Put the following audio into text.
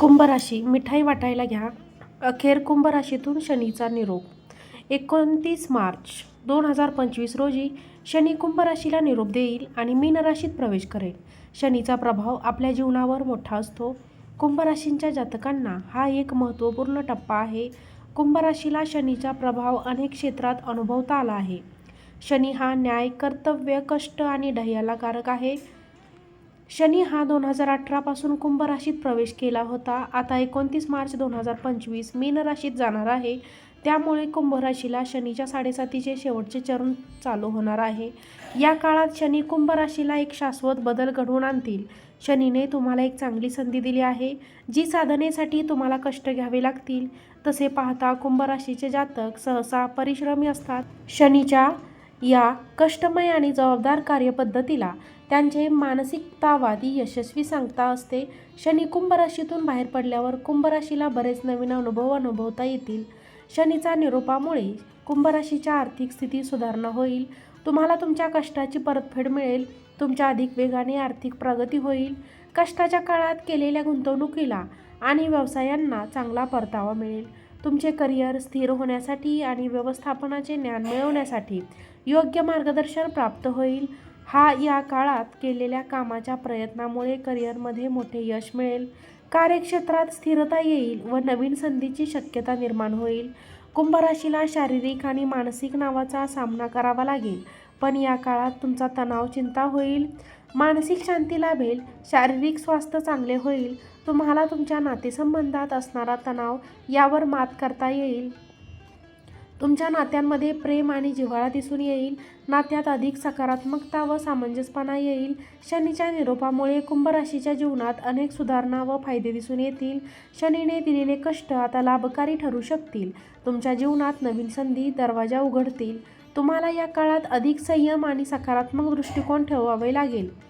कुंभराशी मिठाई वाटायला घ्या. अखेर कुंभराशीतून शनीचा निरोप. एकोणतीस मार्च दोन हजार पंचवीस रोजी शनी कुंभराशीला निरोप देईल आणि मीन राशीत प्रवेश करेल. शनीचा प्रभाव आपल्या जीवनावर मोठा असतो. कुंभराशींच्या जातकांना हा एक महत्त्वपूर्ण टप्पा आहे. कुंभराशीला शनीचा प्रभाव अनेक क्षेत्रात अनुभवता आला आहे. शनी हा न्याय कर्तव्य कष्ट आणि ढह्याला कारक आहे. शनी हा दोन हजार अठरापासून कुंभ राशीत प्रवेश केला होता. आता एकोणतीस मार्च दोन हजार पंचवीस मीन राशीत जाणार आहे. त्यामुळे कुंभ राशीला शनीच्या साडेसातीचे शेवटचे चरण चालू होणार आहे. या काळात शनी कुंभ राशीला एक शाश्वत बदल घडवून आणतील. शनीने तुम्हाला एक चांगली संधी दिली आहे. जी साधनेसाठी तुम्हाला कष्ट घ्यावे लागतील. तसे पाहता कुंभ राशीचे जातक सहसा परिश्रमी असतात. शनीच्या या कष्टमय आणि जबाबदार कार्यपद्धतीला त्यांचे मानसिकतावादी यशस्वी सांगता असते. शनी कुंभ राशीतून बाहेर पडल्यावर कुंभ राशीला बरेच नवीन अनुभव अनुभवता येतील. शनीचा निरोपामुळे कुंभ राशीच्या आर्थिक स्थिती सुधारणा होईल. तुम्हाला तुमच्या कष्टाची परतफेड मिळेल. तुमच्या अधिक वेगाने आर्थिक प्रगती होईल. कष्टाच्या काळात केलेल्या गुंतवणुकीला आणि व्यवसायांना चांगला परतावा मिळेल. तुमचे करिअर स्थिर होण्यासाठी आणि व्यवस्थापनाचे ज्ञान मिळवण्यासाठी योग्य मार्गदर्शन प्राप्त होईल. हा या काळात केलेल्या कामाच्या प्रयत्नामुळे करिअरमध्ये मोठे यश मिळेल. कार्यक्षेत्रात स्थिरता येईल व नवीन संधीची शक्यता निर्माण होईल. कुंभराशीला शारीरिक आणि मानसिक नावाचा सामना करावा लागेल पण या काळात तुमचा तणाव चिंता होईल. मानसिक शांती लाभेल शारीरिक स्वास्थ्य चांगले होईल. तुम्हाला तुमच्या नातेसंबंधात असणारा तणाव यावर मात करता येईल. तुमच्या नात्यांमध्ये प्रेम आणि जिव्हाळा दिसून येईल. नात्यात अधिक सकारात्मकता व सामंजस्यपणा येईल. शनीच्या निरोपामुळे कुंभ राशीच्या जीवनात अनेक सुधारणा व फायदे दिसून येतील. शनीने दिलेले कष्ट आता लाभकारी ठरू शकतील. तुमच्या जीवनात नवीन संधी दरवाजा उघडतील. तुम्हाला या काळात अधिक संयम आणि सकारात्मक दृष्टिकोन ठेवावे लागेल.